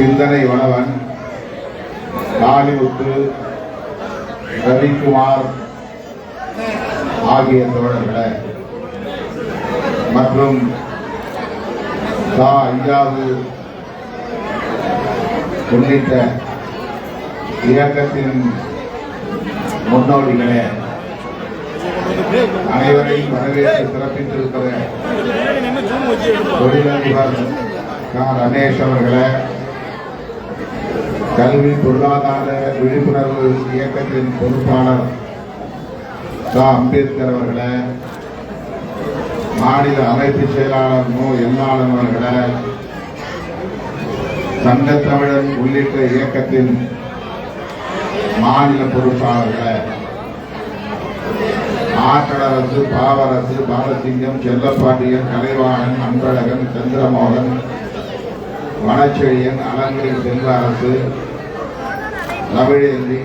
சிந்தனை வனவன் காளிமுத்து ரவிக்குமார் ஆகிய தோழர்களை. மற்றும் தா ஐயாவு உள்ளிட்ட இயக்கத்தின் முன்னோடிகளே அனைவரையும் வரவேற்று சிறப்பித்திருக்கிற தொழிலதிபர் ரமேஷ் அவர்களை கல்வி பொருளாதார விழிப்புணர்வு இயக்கத்தின் பொறுப்பாளர் கா. அம்பேத்கர் அவர்களை மாநில அமைப்பு செயலாளர் மு. எம்மாளன் அவர்களே சங்கத்தமிழன் உள்ளிட்ட இயக்கத்தின் மாநில பொறுப்பாளர்களை ஆற்றலரசு பாவரசு பாலசிங்கம் செல்லப்பாண்டியன் கலைவாணன் அன்பழகன் சந்திரமோகன் வனச்செழியன் அலங்கரி செல்வரசு அரசு தமிழேந்தி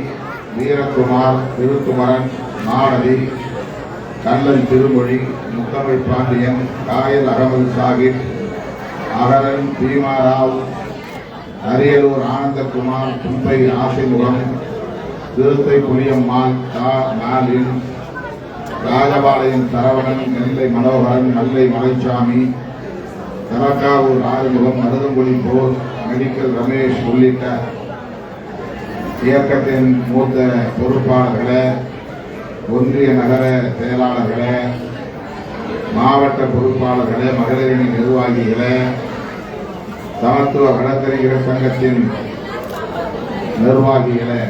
வீரகுமார் திருக்குமரன் நாடதி கண்ணன் திருமொழி முத்தமிழ் பாண்டியன் காயல் அகமது சாஹிப் அகரன் பீமாராவ் அரியலூர் ஆனந்தகுமார் தும்பை ஆசிமுகம் திருத்தை புளியம்மாள் தா மாலின் ராஜபாளையம் சரவணன் நெல்லை மனோகரன் நெல்லை மலைச்சாமி தலக்காவூர் ஆறுமுகம் மருதங்குடி போர் மெடிக்கல் ரமேஷ் உள்ளிட்ட இயக்கத்தின் மூத்த பொறுப்பாளர்களே ஒன்றிய நகர செயலாளர்களே மாவட்ட பொறுப்பாளர்களே மகளிரணி நிர்வாகிகளே சமத்துவ வழக்கறிஞர் சங்கத்தின் நிர்வாகிகளே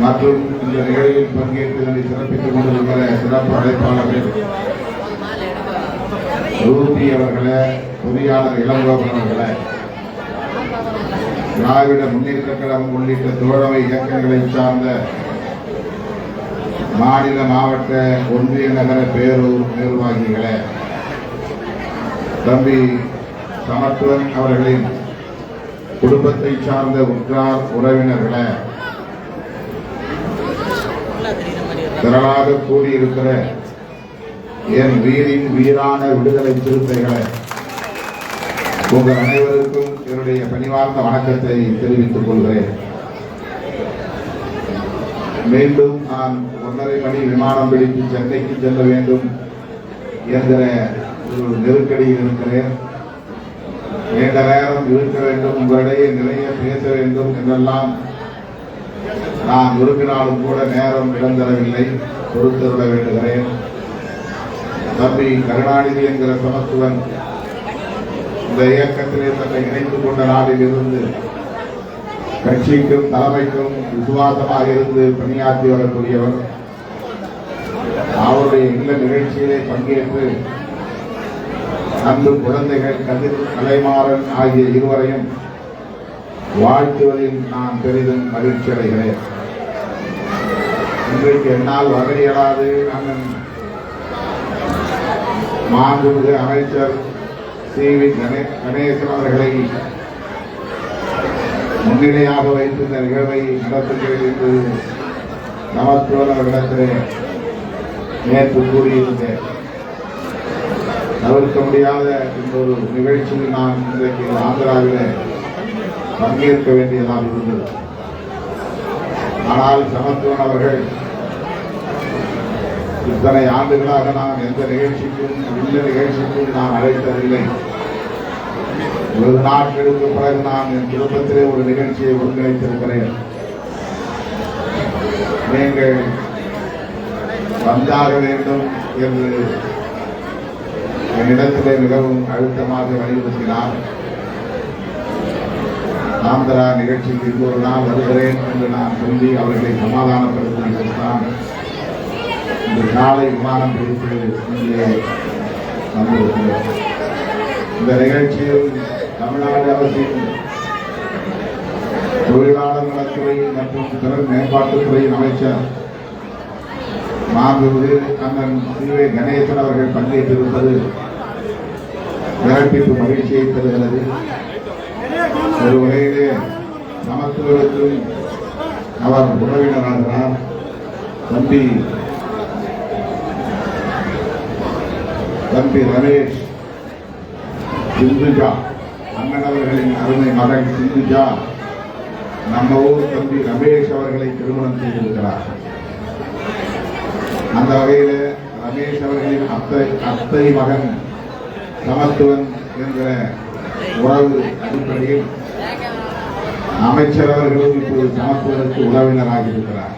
மற்றும் இந்த நிகழ்வில் பங்கேற்று இதனை சிறப்பித்துக் கொண்டிருக்கிற சிறப்பு அழைப்பாளர்கள் ரூபி அவர்களே பொறியாளர் இளங்கோபன் அவர்களே திராவிட முன்னேற்ற கழகம் உள்ளிட்ட தோழமை இயக்கங்களை சார்ந்த மாநில மாவட்ட ஒன்றிய நகர பேரூர் நிர்வாகிகளே தம்பி சமத்துவன் அவர்களின் குடும்பத்தை சார்ந்த உற்றார் உறவினர்களே திரளாக கூடியிருக்கிற என் வீரின் வீரான விடுதலை சிறுத்தைகளை உங்கள் அனைவருக்கும் என்னுடைய பணிவார்ந்த வணக்கத்தை தெரிவித்துக் கொள்கிறேன். மீண்டும் நான் ஒன்றரை மணி விமானம் பிடித்து சென்னைக்கு செல்ல வேண்டும் என்கிற ஒரு நெருக்கடியில் இருக்கிறேன். நீண்ட நேரம் இருக்க வேண்டும் உங்களிடையே நிறைய பேச வேண்டும் என்றெல்லாம் நான் விரும்பினாலும் கூட நேரம் இடந்தரவில்லை பொறுத்துவிட வேண்டுகிறேன். தம்பி கருணாநிதி என்கிற சமத்துவன் இந்த இயக்கத்திலே தன்னை இணைத்துக் கொண்ட நாளில் இருந்து கட்சிக்கும் தலைமைக்கும் விசுவாசமாக இருந்து பணியாற்றி வரக்கூடியவர் அவருடைய இல்ல நிகழ்ச்சியிலே பங்கேற்று அன்பு குழந்தைகள் கதிர் கலைமாறன் ஆகிய இருவரையும் வாழ்த்துவதில் நான் பெரிதும் மகிழ்ச்சி அடைகிறேன். இன்றைக்கு என்னால் வர இயலாது. அண்ணன் மாண்புமிகு அமைச்சர் சி வி கணேசன் அவர்களை முன்னிலையாக வைத்து இந்த நிகழ்வை நடத்துகிறேன் என்று நமத்துவன் அவர்களிடத்திலே நேற்று கூறியிருந்தேன். தவிர்க்க முடியாத இந்த ஒரு நிகழ்ச்சியில் நான் இன்றைக்கு ஆந்திராவில் பங்கேற்க வேண்டியதாக இருந்தது. ஆனால் சமத்துவன் அவர்கள் இத்தனை ஆண்டுகளாக நான் எந்த நிகழ்ச்சிக்கும் இல்ல நிகழ்ச்சிக்கும் நான் அழைத்ததில்லை. ஒரு நாட்களுக்கு பிறகு நான் என் குடும்பத்திலே ஒரு நிகழ்ச்சியை ஒருங்கிணைத்திருக்கிறேன். நீங்கள் வந்தாக வேண்டும் என்று என்னிடத்திலே மிகவும் அழுத்தமாக வலியுறுத்தினார். ஆந்திரா நிகழ்ச்சிக்கு இன்னொரு நாள் வருகிறேன் என்று நான் சொல்லி அவர்களை சமாதானப்படுத்தி இந்த நாளை விமானம் பிடித்து இங்கே வந்திருக்கிறேன் இந்த நிகழ்ச்சியில் தமிழ்நாடு அரசின் தொழிலாளர் நலத்துறை மற்றும் திறன் மேம்பாட்டுத்துறையின் அமைச்சர் மாண்புமிகு அண்ணன் சி. வே. கணேசன் அவர்கள் பங்கேற்றிருப்பது இரட்டிப்பு மகிழ்ச்சியை தருகிறது. ஒரு வகையிலே சமத்துவத்துக்கும் அவர் உறவினராகிறார். தம்பி தம்பி ரமேஷ் சிந்துஜா. அண்ணன் அவர்களின் அருமை மகன் சிந்துஜா. நம்ம ஊர் தம்பி ரமேஷ் அவர்களை திருமணம் செய்திருக்கிறார். அந்த வகையில் ரமேஷ் அவர்களின் அத்தை அத்தை மகன் சமத்துவன் என்ற உறவு அடிப்படையில் அமைச்சர் அவர்களும் இப்போது சமத்துவனுக்கு உறவினராகி இருக்கிறார்.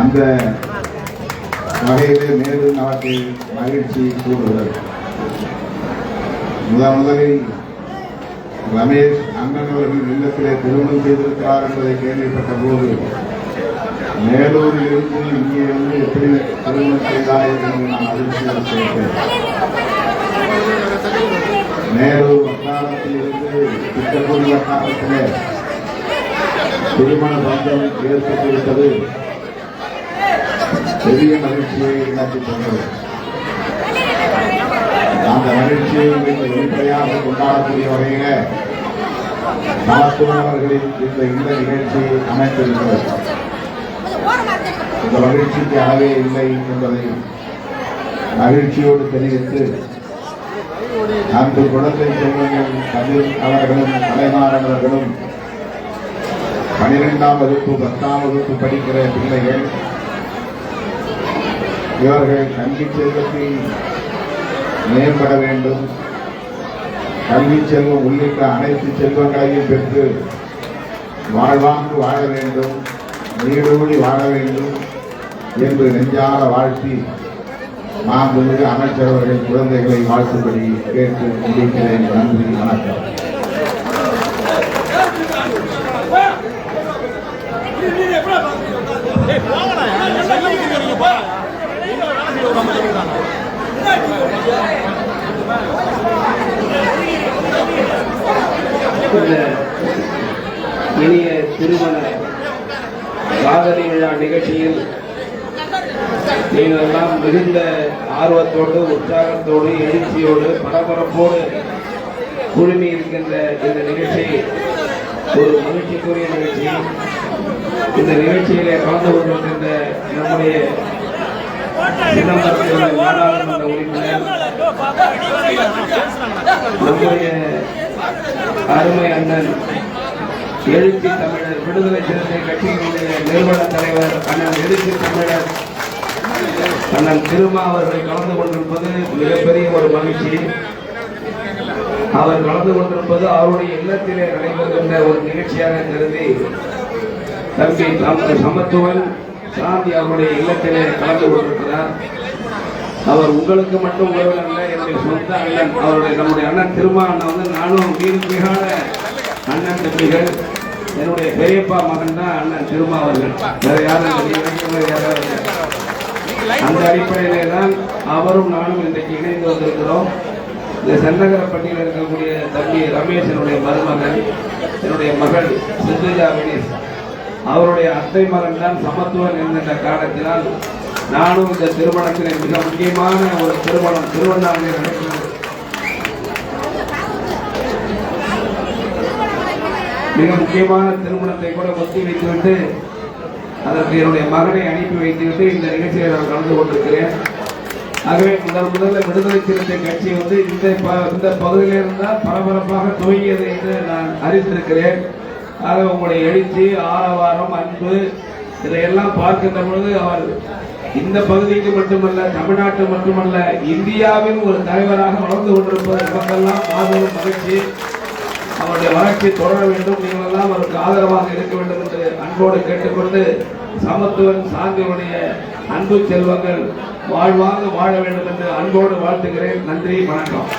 அந்த வகையிலே மேலும் நாட்டு மகிழ்ச்சி கூறுகிறது முதன் முதலில் ரமேஷ் அண்ணன் அவர்கள் இல்லத்திலே திருமணம் செய்திருக்கிறார் என்பதை கேள்விப்பட்ட போது மேலூரில் இருந்து இங்கே வந்து எப்படி திருமணம் செய்தார் என்று நான் அதிர்ச்சியாக கேட்டேன். மேலூர் வட்டாரத்தில் இருந்து திட்டக்குடி வட்டாரத்திலே திருமண பந்தம் ஏற்பட்டுவிட்டது. பெரிய மகிழ்ச்சியை எனக்கு தந்தது அந்த மகிழ்ச்சியை இன்று வெளிப்படையாக கொண்டாடக்கூடிய வகையில சமத்துவம் அவர்களின் இந்த இந்த நிகழ்ச்சி அமைத்திருக்கிறது இந்த மகிழ்ச்சிக்கு அளவே இல்லை என்பதை மகிழ்ச்சியோடு தெரிவித்து அன்று குழந்தை செல்வங்கள் கதிர் அவர்களும் கலைமாறன் அவர்களும் பனிரெண்டாம் வகுப்பு பத்தாம் வகுப்பு படிக்கிற பிள்ளைகள் இவர்கள் கல்வி செல்வத்தில் மேம்பட வேண்டும். கல்வி செல்வம் உள்ளிட்ட அனைத்து செல்வங்களையும் பெற்று வாழ்வாங்கு வாழ வேண்டும். நீடோடி வாழ வேண்டும் என்று நெஞ்சார வாழ்த்தி மாண்புமிகு அமைச்சர் அவர்கள் குழந்தைகளை வாழ்த்தும்படி கேட்டு முடிக்கிறேன் நன்றி வணக்கம். Hey, இனிய திருமண காதலி விழா நிகழ்ச்சியில் நீங்கள் எல்லாம் மிகுந்த ஆர்வத்தோடு உற்சாகத்தோடு எழுச்சியோடு பரபரப்போடு குழுமி இருக்கின்ற இந்த நிகழ்ச்சி ஒரு மகிழ்ச்சிக்குரிய நிகழ்ச்சி. இந்த நிகழ்ச்சியிலே கலந்து கொண்டிருக்கின்ற நம்முடைய நாடாளுமன்ற உறுப்பினர் நம்முடைய அருமை அண்ணன் எழுச்சி தமிழர் விடுதலை சிறுத்தை கட்சியினுடைய நிறுவன தலைவர் அண்ணன் எழுச்சி தமிழர் அண்ணன் திருமா அவர்கள் கலந்து கொண்டிருப்பது மிகப்பெரிய ஒரு மகிழ்ச்சி. அவர் கலந்து கொண்டிருப்பது அவருடைய இல்லத்திலே நடைபெறுகின்ற ஒரு நிகழ்ச்சியாக கருதி தம்பி சமத்துவன் சாந்தி அவருடைய இல்லத்திலே கலந்து கொண்டிருக்கிறார். அவர் உங்களுக்கு மட்டும் உறவினர் அல்ல என்னுடைய சொந்த அண்ணன் அவருடைய நம்முடைய அண்ணன் திருமா அண்ணன் வந்து நானும் வீரமிகான அண்ணன் தம்பிகள் என்னுடைய பெரியப்பா மகன் தான் அண்ணன் திருமா அவர்கள். வேற யாரும் அந்த அடிப்படையிலே தான் அவரும் நானும் இன்றைக்கு இணைந்து வந்திருக்கிறோம். இந்த சென்னகரப்பட்டியில் இருக்கக்கூடிய தம்பி ரமேஷ் என்னுடைய மருமகன் என்னுடைய மகள் சிந்துஜா வினேஷ் அவருடைய அத்தை மகன் தான் சமத்துவன் என்கின்ற காரணத்தினால் நானும் இந்த திருமணத்திலே மிக முக்கியமான ஒரு திருமணம் திருவண்ணாமலை நடக்கிறது. மிக முக்கியமான திருமணத்தை கூட ஒத்தி வைத்துவிட்டு அதற்கு என்னுடைய மகனை அனுப்பி வைத்துவிட்டு இந்த நிகழ்ச்சியை நான் கலந்து கொண்டிருக்கிறேன். ஆகவே முதல் முதல்ல விடுதலை சிறுத்தை கட்சி வந்து இந்த ப- இந்த பகுதியிலிருந்தால் பரபரப்பாக துவங்கியது என்று நான் அறிந்திருக்கிறேன் ஆக உங்களுடைய எழுச்சி ஆரவாரம் அன்பு இதையெல்லாம் பார்க்கின்ற பொழுது அவர் இந்த பகுதிக்கு மட்டுமல்ல தமிழ்நாட்டு மட்டுமல்ல இந்தியாவின் ஒரு தலைவராக வளர்ந்து கொண்டிருப்பது நமக்கெல்லாம் மாபெரும் மகிழ்ச்சி. அவருடைய வளர்ச்சி தொடர வேண்டும். நீங்கள் எல்லாம் அவருக்கு ஆதரவாக இருக்க வேண்டும் என்று அன்போடு கேட்டுக்கொண்டு சமத்துவன் சாந்தியுடைய அன்பு செல்வங்கள் வாழ்வாங்க வாழ வேண்டும் என்று அன்போடு வாழ்த்துகிறேன். நன்றி வணக்கம்.